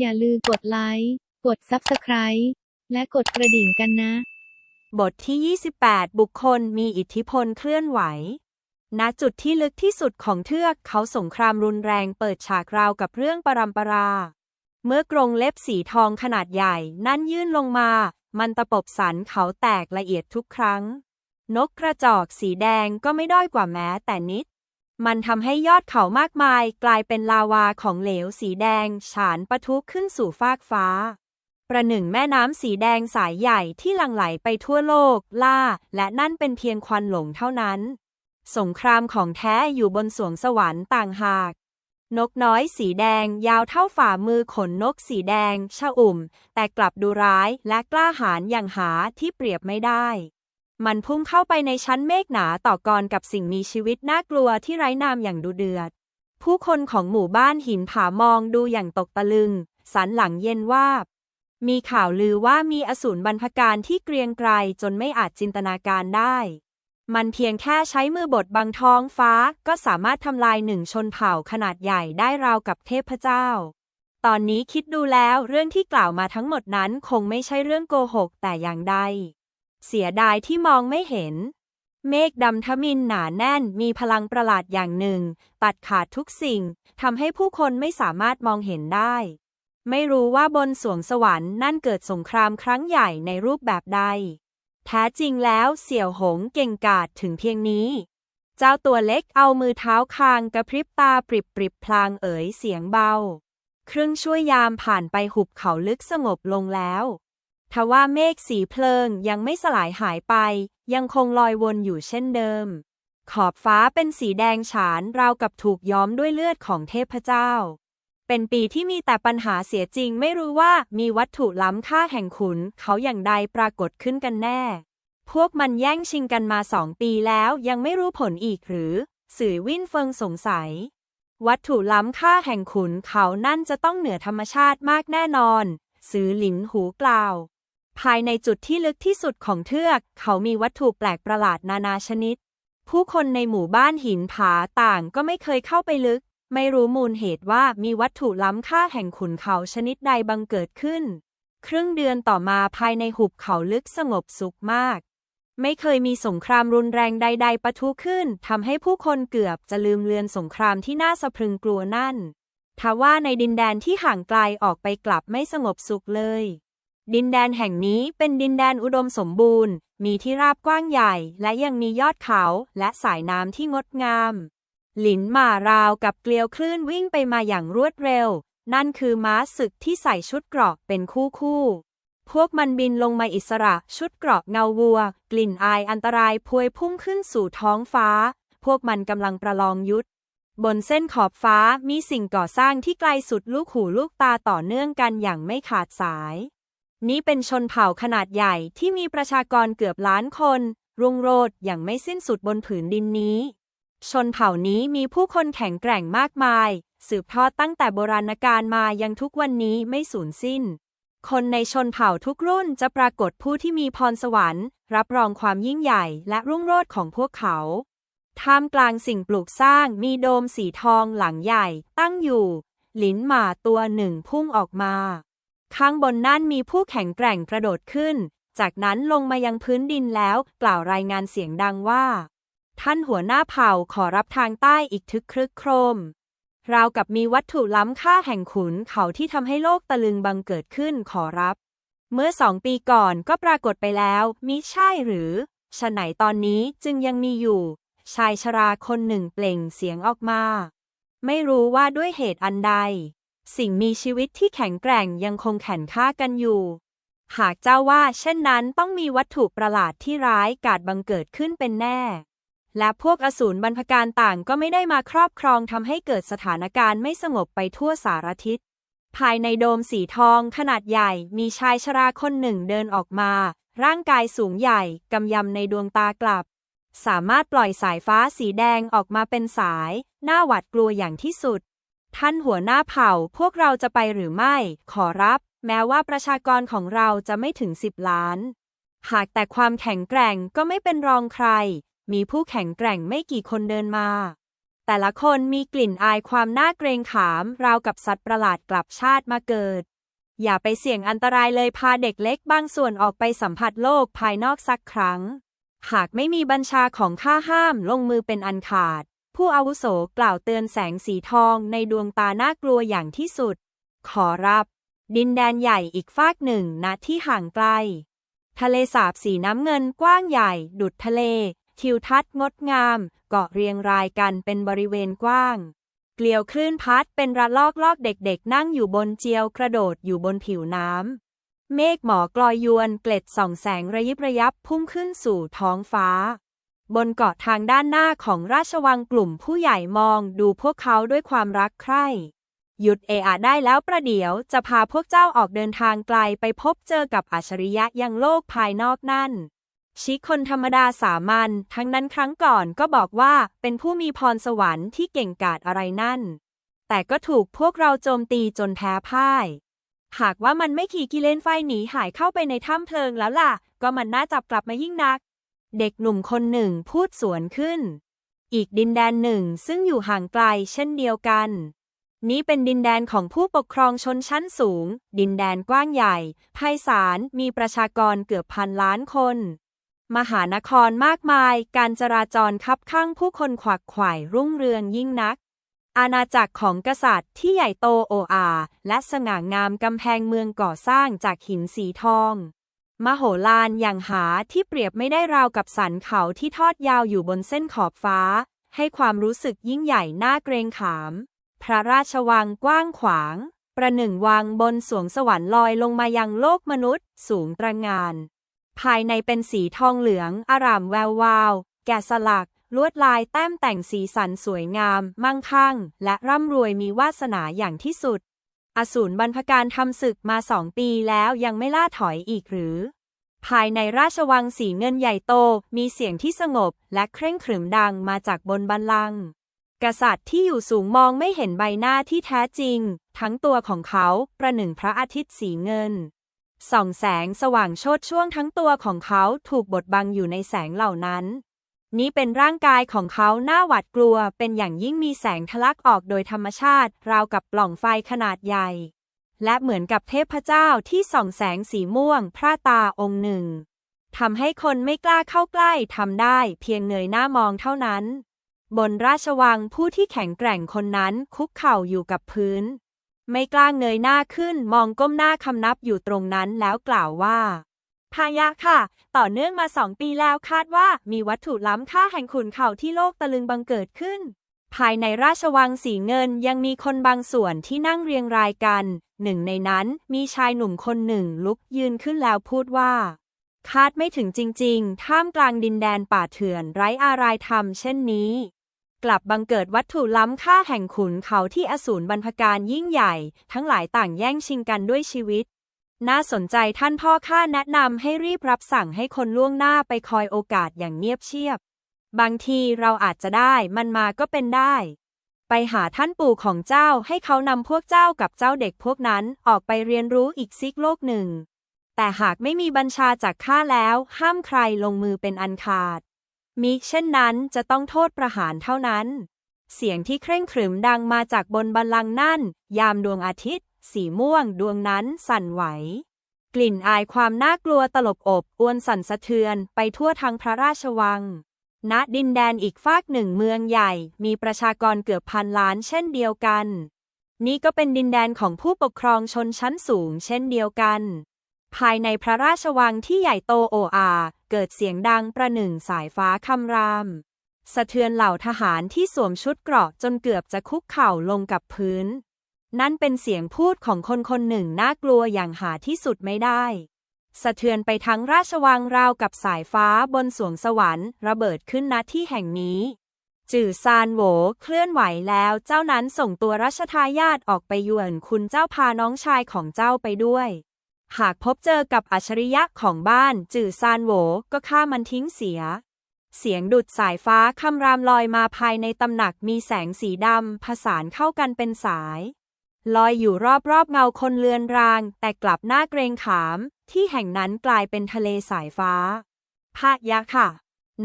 อย่าลืมกดไลค์ กด Subscribe และกดกระดิ่งกันนะ บทที่ 28 บุคคลมีอิทธิพลเคลื่อนไหว ณ จุดที่ลึกที่สุดของเทือกเขาสงครามรุนแรงเปิดฉากราวกับเรื่องปรำปรา เมื่อกรงเล็บสีทองขนาดใหญ่ นั่นยื่นลงมา มันตะปบสันเขาแตกละเอียดทุกครั้ง นกกระจอกสีแดงก็ไม่ด้อยกว่าแม้แต่นิด มันทำให้ยอดเขามากมายกลายเป็นลาวาของเหลวสีแดง ฉานปะทุขึ้นสู่ฟากฟ้า ประหนึ่งแม่น้ำสีแดงสายใหญ่ที่หลั่งไหลไปทั่วโลก ล่า และนั่นเป็นเพียงควันหลงเท่านั้น สงครามของแท้อยู่บนสวงสวรรค์ต่างหาก นกน้อยสีแดงยาวเท่าฝ่ามือขนนกสีแดงชะอุ่ม แต่กลับดูร้ายและกล้าหาญอย่างหาที่เปรียบไม่ได้ มันพุ่งเข้าไปในชั้นเมฆหนาต่อกรกับสิ่งมีชีวิตน่ากลัวที่ไร้นามอย่างดูเดือด ผู้คนของหมู่บ้านหินผามองดูอย่างตกตะลึง สันหลังเย็นวาบ มีข่าวลือว่ามีอสูรบรรพการที่เกรียงไกรจนไม่อาจจินตนาการได้ มันเพียงแค่ใช้มือบดบังท้องฟ้าก็สามารถทำลายหนึ่งชนเผ่าขนาดใหญ่ได้ราวกับเทพเจ้า ตอนนี้คิดดูแล้วเรื่องที่กล่าวมาทั้งหมดนั้นคงไม่ใช่เรื่องโกหกแต่อย่างใด เสียดายที่มองไม่เห็น เมฆดำทมินหนาแน่นมีพลังประหลาดอย่างหนึ่ง ตัดขาดทุกสิ่งทำให้ผู้คนไม่สามารถมองเห็นได้ ไม่รู้ว่าบนสวงสวรรค์นั่นเกิดสงครามครั้งใหญ่ในรูปแบบใด แท้จริงแล้วเสี่ยวหงเก่งกาจถึงเพียงนี้ เจ้าตัวเล็กเอามือเท้าคางกระพริบตาปริบปริบพลางเอ๋ยเสียงเบาครึ่งช่วยยามผ่านไปหุบเขาลึกสงบลงแล้ว ทว่าเมฆสีเพลิงยังไม่สลายหายไป ยังคงลอยวนอยู่เช่นเดิม ขอบฟ้าเป็นสีแดงฉานราวกับถูกย้อมด้วยเลือดของเทพเจ้า เป็นปีที่มีแต่ปัญหาเสียจริงไม่รู้ว่ามีวัตถุล้ำค่าแห่งขุนเขาอย่างใดปรากฏขึ้นกันแน่ พวกมันแย่งชิงกันมาสองปีแล้วยังไม่รู้ผลอีกหรือ สื่อวินเฟิงสงสัย วัตถุล้ำค่าแห่งขุนเขานั่นจะต้องเหนือธรรมชาติมากแน่นอน สื่อหลินหูกล่าว ภายในจุดที่ลึกที่สุดของเทือก เขามีวัตถุแปลกประหลาดนานาชนิด ผู้คนในหมู่บ้านหินผาต่างก็ไม่เคยเข้าไปลึก ไม่รู้มูลเหตุว่ามีวัตถุล้ำค่าแห่งขุนเขาชนิดใดบังเกิดขึ้น ครึ่งเดือนต่อมาภายในหุบเขาลึกสงบสุขมาก ไม่เคยมีสงครามรุนแรงใด ๆปะทุขึ้นทำให้ผู้คนเกือบจะลืมเลือนสงครามที่น่าสะพรึงกลัวนั่นทว่าในดินแดนที่ห่างไกลออกไปกลับไม่สงบสุขเลย ดินแดนแห่งนี้เป็นดินแดนอุดมสมบูรณ์ มีที่ราบกว้างใหญ่ และยังมียอดเขาและสายน้ำที่งดงาม หลินหมาราวกับเกลียวคลื่นวิ่งไปมาอย่างรวดเร็ว นั่นคือม้าศึกที่ใส่ชุดเกราะเป็นคู่คู่ พวกมันบินลงมาอิสระชุดเกราะเงาวัว กลิ่นอายอันตรายพวยพุ่งขึ้นสู่ท้องฟ้า พวกมันกำลังประลองยุทธบนเส้นขอบฟ้ามีสิ่งก่อสร้างที่ไกลสุดลูกหูลูกตาต่อเนื่องกันอย่างไม่ขาดสาย นี้เป็นชนเผ่าขนาดใหญ่ที่มีประชากรเกือบล้านคน รุ่งโรจน์อย่างไม่สิ้นสุดบนผืนดินนี้ ชนเผ่านี้มีผู้คนแข็งแกร่งมากมาย สืบทอดตั้งแต่โบราณกาลมายังทุกวันนี้ไม่สูญสิ้น คนในชนเผ่าทุกรุ่นจะปรากฏผู้ที่มีพรสวรรค์ รับรองความยิ่งใหญ่และรุ่งโรจน์ของพวกเขาท่ามกลางสิ่งปลูกสร้างมีโดมสีทองหลังใหญ่ ตั้งอยู่หลินหมาตัวหนึ่งพุ่งออกมา ข้างบนนั่นมีผู้แข็งแกร่งกระโดดขึ้น จากนั้นลงมายังพื้นดินแล้วกล่าวรายงานเสียงดังว่า ท่านหัวหน้าเผ่าขอรับทางใต้อีกทึกครึกโครม ราวกับมีวัตถุล้ำค่าแห่งขุนเขาที่ทำให้โลกตะลึงบังเกิดขึ้นขอรับ เมื่อสองปีก่อนก็ปรากฏไปแล้วมิใช่หรือฉะไหนตอนนี้จึงยังมีอยู่ ชายชราคนหนึ่งเปล่งเสียงออกมา ไม่รู้ว่าด้วยเหตุอันใด สิ่งมีชีวิตที่แข็งแกร่งยังคงแข่นฆ่ากันอยู่ หากเจ้าว่าเช่นนั้นต้องมีวัตถุประหลาดที่ร้ายกาจบังเกิดขึ้นเป็นแน่ และพวกอสูรบรรพการต่างก็ไม่ได้มาครอบครองทำให้เกิดสถานการณ์ไม่สงบไปทั่วสารทิศ ภายในโดมสีทองขนาดใหญ่มีชายชราคนหนึ่งเดินออกมา ร่างกายสูงใหญ่กำยำในดวงตากลับ สามารถปล่อยสายฟ้าสีแดงออกมาเป็นสายน่าหวาดกลัวอย่างที่สุด ท่านหัวหน้าเผ่าพวกเราจะไปหรือไม่ ขอรับ แม้ว่าประชากรของเราจะไม่ถึงสิบล้าน หากแต่ความแข็งแกร่งก็ไม่เป็นรองใคร มีผู้แข็งแกร่งไม่กี่คนเดินมา แต่ละคนมีกลิ่นอายความน่าเกรงขาม ราวกับสัตว์ประหลาดกลับชาติมาเกิด อย่าไปเสี่ยงอันตรายเลยพาเด็กเล็กบางส่วนออกไปสัมผัสโลกภายนอกสักครั้ง หากไม่มีบัญชาของข้าห้ามลงมือเป็นอันขาด ผู้อาวุโสกล่าวเตือนแสงสีทองในดวงตาน่ากลัวอย่างที่สุด ขอรับ ดินแดนใหญ่อีกฟากหนึ่งณที่ห่างไกล ทะเลสาบสีน้ำเงินกว้างใหญ่ ดุดทะเล ทิวทัศน์งดงาม เกาะเรียงรายกันเป็นบริเวณกว้าง เกลียวคลื่นพัดเป็นระลอกลอกเด็กๆ นั่งอยู่บนเจียวกระโดดอยู่บนผิวน้ำเมฆหมอกลอยยวนเกล็ดส่องแสงระยิบระยับพุ่งขึ้นสู่ท้องฟ้า บนเกาะทางด้านหน้าของราชวังกลุ่มผู้ใหญ่มองดูพวกเขาด้วยความรักใคร่ หยุดเอะอะได้แล้วประเดี๋ยวจะพาพวกเจ้าออกเดินทางไกลไปพบเจอกับอัจฉริยะยังโลกภายนอกนั่น ชิคคนธรรมดาสามัญทั้งนั้นครั้งก่อนก็บอกว่าเป็นผู้มีพรสวรรค์ที่เก่งกาจอะไรนั่น แต่ก็ถูกพวกเราโจมตีจนแพ้พ่าย หากว่ามันไม่ขี่กิเลนไฟหนีหายเข้าไปในถ้ำเพลิงแล้วล่ะ ก็มันน่าจับกลับมายิ่งนัก เด็กหนุ่มคนหนึ่งพูดสวนขึ้น อีกดินแดนหนึ่งซึ่งอยู่ห่างไกลเช่นเดียวกัน นี้เป็นดินแดนของผู้ปกครองชนชั้นสูง ดินแดนกว้างใหญ่ไพศาลมีประชากรเกือบพันล้านคน มหานครมากมาย การจราจรคับข้างผู้คนขวักไขว่รุ่งเรืองยิ่งนัก อาณาจักรของกษัตริย์ที่ใหญ่โตโออาและสง่างามกำแพงเมืองก่อสร้างจากหินสีทอง มโหฬารอย่างหาที่เปรียบไม่ได้ราวกับสันเขาที่ทอดยาวอยู่บนเส้นขอบฟ้า ให้ความรู้สึกยิ่งใหญ่น่าเกรงขาม พระราชวังกว้างขวาง ประหนึ่งวังบนสวงสวรรค์ลอยลงมายังโลกมนุษย์ สูงตระงาน ภายในเป็นสีทองเหลืองอารามแวววาว แกะสลัก ลวดลายแต้มแต่งสีสันสวยงาม มั่งคั่ง และร่ำรวยมีวาสนาอย่างที่สุด อสูรบรรพการทำศึกมาสองปีแล้วยังไม่ล่าถอยอีกหรือ ภายในราชวังสีเงินใหญ่โตมีเสียงที่สงบและเคร่งขรึมดังมาจากบนบันลังก์กษัตริย์ที่อยู่สูงมองไม่เห็นใบหน้าที่แท้จริง ทั้งตัวของเขาประหนึ่งพระอาทิตย์สีเงิน ส่องแสงสว่างโชดช่วงทั้งตัวของเขาถูกบดบังอยู่ในแสงเหล่านั้น นี้เป็นร่างกายของเขาหน้าหวาดกลัว เป็นอย่างยิ่งมีแสงทะลักออกโดยธรรมชาติ ราวกับปล่องไฟขนาดใหญ่ และเหมือนกับเทพเจ้าที่ส่องแสงสีม่วง พระตาองค์หนึ่งทำให้คนไม่กล้าเข้าใกล้ทำได้เพียงเงยหน้ามองเท่านั้น บนราชวังผู้ที่แข็งแกร่งคนนั้นคุกเข่าอยู่กับพื้น ไม่กล้าเงยหน้าขึ้นมองก้มหน้าคำนับอยู่ตรงนั้นแล้วกล่าวว่า พายะค่ะ ต่อเนื่องมาสองปีแล้วคาดว่ามีวัตถุล้ำค่าแห่งขุนเขาที่โลกตะลึงบังเกิดขึ้น ภายในราชวังสีเงินยังมีคนบางส่วนที่นั่งเรียงรายกัน หนึ่งในนั้นมีชายหนุ่มคนหนึ่งลุกยืนขึ้นแล้วพูดว่า คาดไม่ถึงจริง ๆ ท่ามกลางดินแดนป่าเถื่อนไร้อารายธรรมเช่นนี้ กลับบังเกิดวัตถุล้ำค่าแห่งขุนเขาที่อสูรบรรพการยิ่งใหญ่ ทั้งหลายต่างแย่งชิงกันด้วยชีวิต น่าสนใจท่านพ่อข้าแนะนำให้รีบรับสั่งให้คนล่วงหน้าไปคอยโอกาสอย่างเงียบเชียบ บางทีเราอาจจะได้มันมาก็เป็นได้ ไปหาท่านปู่ของเจ้าให้เขานำพวกเจ้ากับเจ้าเด็กพวกนั้นออกไปเรียนรู้อีกซิกโลกหนึ่ง แต่หากไม่มีบัญชาจากข้าแล้ว ห้ามใครลงมือเป็นอันขาด มิเช่นนั้นจะต้องโทษประหารเท่านั้น เสียงที่เคร่งขรึมดังมาจากบนบัลลังก์นั่น ยามดวงอาทิตย์ สีม่วงดวงนั้นสั่นไหว กลิ่นอายความน่ากลัวตลบอบอวนสั่นสะเทือนไปทั่วทั้งพระราชวัง ณดินแดนอีกฟากหนึ่งเมืองใหญ่ มีประชากรเกือบพันล้านเช่นเดียวกัน นี่ก็เป็นดินแดนของผู้ปกครองชนชั้นสูงเช่นเดียวกัน ภายในพระราชวังที่ใหญ่โตโออาเกิดเสียงดังประหนึ่งสายฟ้าคำรามสะเทือนเหล่าทหารที่สวมชุดเกราะจนเกือบจะคุกเข่าลงกับพื้น นั่นเป็นเสียงพูดของคนคนหนึ่งน่ากลัวอย่างหาที่สุดไม่ได้ สะเทือนไปทั้งราชวังราวกับสายฟ้าบนสวงสวรรค์ระเบิดขึ้นณที่แห่งนี้ จื่อซานโหวเคลื่อนไหวแล้วเจ้านั้นส่งตัวรัชทายาทออกไปยวนคุณเจ้าพาน้องชายของเจ้าไปด้วย หากพบเจอกับอัจฉริยะของบ้าน จื่อซานโหวก็ฆ่ามันทิ้งเสียเสียงดุดสายฟ้าคำรามลอยมาภายในตำหนักมีแสงสีดำผสานเข้ากันเป็นสาย ลอยอยู่รอบๆเงาคนเลือนราง แต่กลับหน้าเกรงขาม ที่แห่งนั้นกลายเป็นทะเลสายฟ้าพะยะค่ะ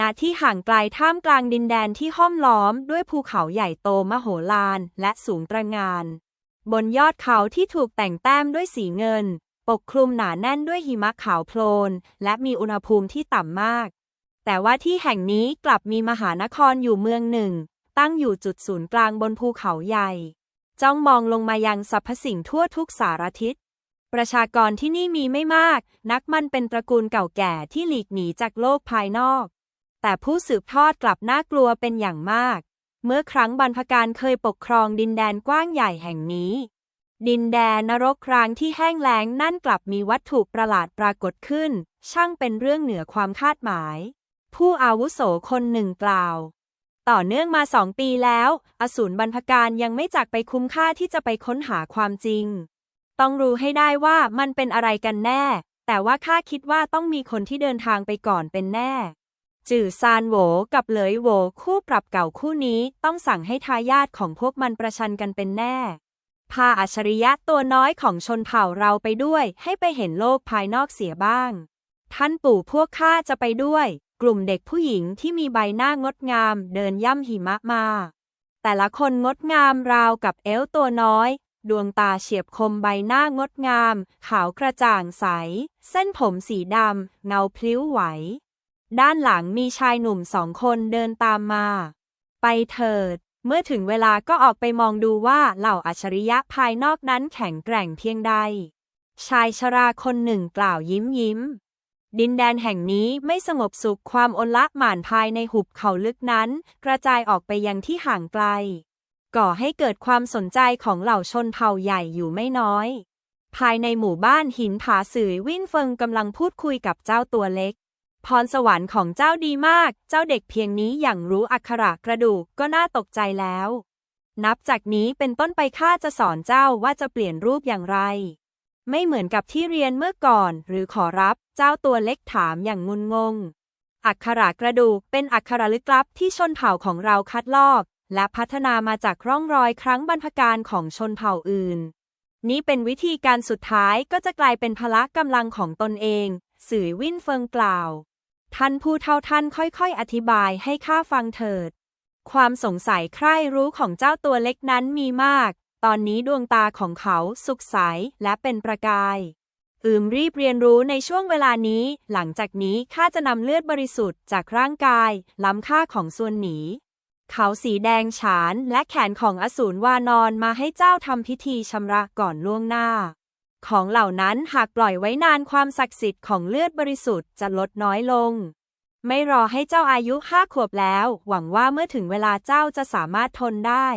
ณที่ห่างไกลท่ามกลางดินแดนที่ห้อมล้อมด้วยภูเขาใหญ่โตมโหฬารและสูงตระหงาน บนยอดเขาที่ถูกแต่งแต้มด้วยสีเงิน ปกคลุมหนาแน่นด้วยหิมะขาวโพลน และมีอุณหภูมิที่ต่ำมาก แต่ว่าที่แห่งนี้กลับมีมหานครอยู่เมืองหนึ่ง ตั้งอยู่จุดศูนย์กลางบนภูเขาใหญ่ จ้องมองลงมายังสรรพสิ่งทั่วทุกสารทิศ ประชากรที่นี่มีไม่มาก นักมันเป็นตระกูลเก่าแก่ที่หลีกหนีจากโลกภายนอก แต่ผู้สืบทอดกลับน่ากลัวเป็นอย่างมาก เมื่อครั้งบรรพการเคยปกครองดินแดนกว้างใหญ่แห่งนี้ ดินแดนนรกครางที่แห้งแล้งนั่นกลับมีวัตถุประหลาดปรากฏขึ้น ช่างเป็นเรื่องเหนือความคาดหมาย ผู้อาวุโสคนหนึ่งกล่าว ต่อเนื่องมาสองปีแล้ว อสูรบรรพการยังไม่จักไปคุ้มค่าที่จะไปค้นหาความจริง ต้องรู้ให้ได้ว่ามันเป็นอะไรกันแน่ แต่ว่าข้าคิดว่าต้องมีคนที่เดินทางไปก่อนเป็นแน่ จื่อซานโหวกับเหลยโหวคู่ปรับเก่าคู่นี้ต้องสั่งให้ทายาทของพวกมันประชันกันเป็นแน่ พาอัจฉริยะตัวน้อยของชนเผ่าเราไปด้วย ให้ไปเห็นโลกภายนอกเสียบ้าง ท่านปู่พวกข้าจะไปด้วย กลุ่มเด็กผู้หญิงที่มีใบหน้างดงามเดินย่ำหิมะมา แต่ละคนงดงามราวกับเอลตัวน้อย ดวงตาเฉียบคมใบหน้างดงาม ขาวกระจ่างใส เส้นผมสีดำ เงาพลิ้วไหว ด้านหลังมีชายหนุ่มสองคนเดินตามมา ไปเถิด เมื่อถึงเวลาก็ออกไปมองดูว่าเหล่าอัจฉริยะภายนอกนั้นแข็งแกร่งเพียงใด ชายชราคนหนึ่งกล่าวยิ้มยิ้ม ดินแดนแห่งนี้ไม่สงบสุขความอนละหม่านภายในหุบเขาลึกนั้น กระจายออกไปยังที่ห่างไกล ก่อให้เกิดความสนใจของเหล่าชนเผ่าใหญ่อยู่ไม่น้อย ภายในหมู่บ้านหินผาสื่อวินเฟิงกำลังพูดคุยกับเจ้าตัวเล็ก พรสวรรค์ของเจ้าดีมาก เจ้าเด็กเพียงนี้อย่างรู้อักขระกระดูกก็น่าตกใจแล้ว นับจากนี้เป็นต้นไปข้าจะสอนเจ้าว่าจะเปลี่ยนรูปอย่างไร ไม่เหมือนกับที่เรียนเมื่อก่อนหรือขอรับ เจ้าตัวเล็กถามอย่างงุนงง อักขระกระดูกเป็นอักขระลึกลับที่ชนเผ่าของเราคัดลอก และพัฒนามาจากร่องรอยครั้งบรรพการของชนเผ่าอื่น นี้เป็นวิธีการสุดท้ายก็จะกลายเป็นพละกำลังของตนเอง สื่อวินเฟิงกล่าว ท่านผู้เท่าท่านค่อยๆ อธิบายให้ข้าฟังเถิด ความสงสัยใคร่รู้ของเจ้าตัวเล็กนั้นมีมากตอนนี้ดวงตาของเขาสุขใสและเป็นประกาย อืมรีบเรียนรู้ในช่วงเวลานี้ หลังจากนี้ข้าจะนำเลือดบริสุทธิ์จากร่างกาย ล้ำค่าของส่วนหนี เขาสีแดงฉานและแขนของอสูรวานอนมาให้เจ้าทำพิธีชำระก่อนล่วงหน้า ของเหล่านั้นหากปล่อยไว้นานความศักดิ์สิทธิ์ของเลือดบริสุทธิ์จะลดน้อยลง ไม่รอให้เจ้าอายุห้าขวบแล้ว หวังว่าเมื่อถึงเวลาเจ้าจะสามารถทนได้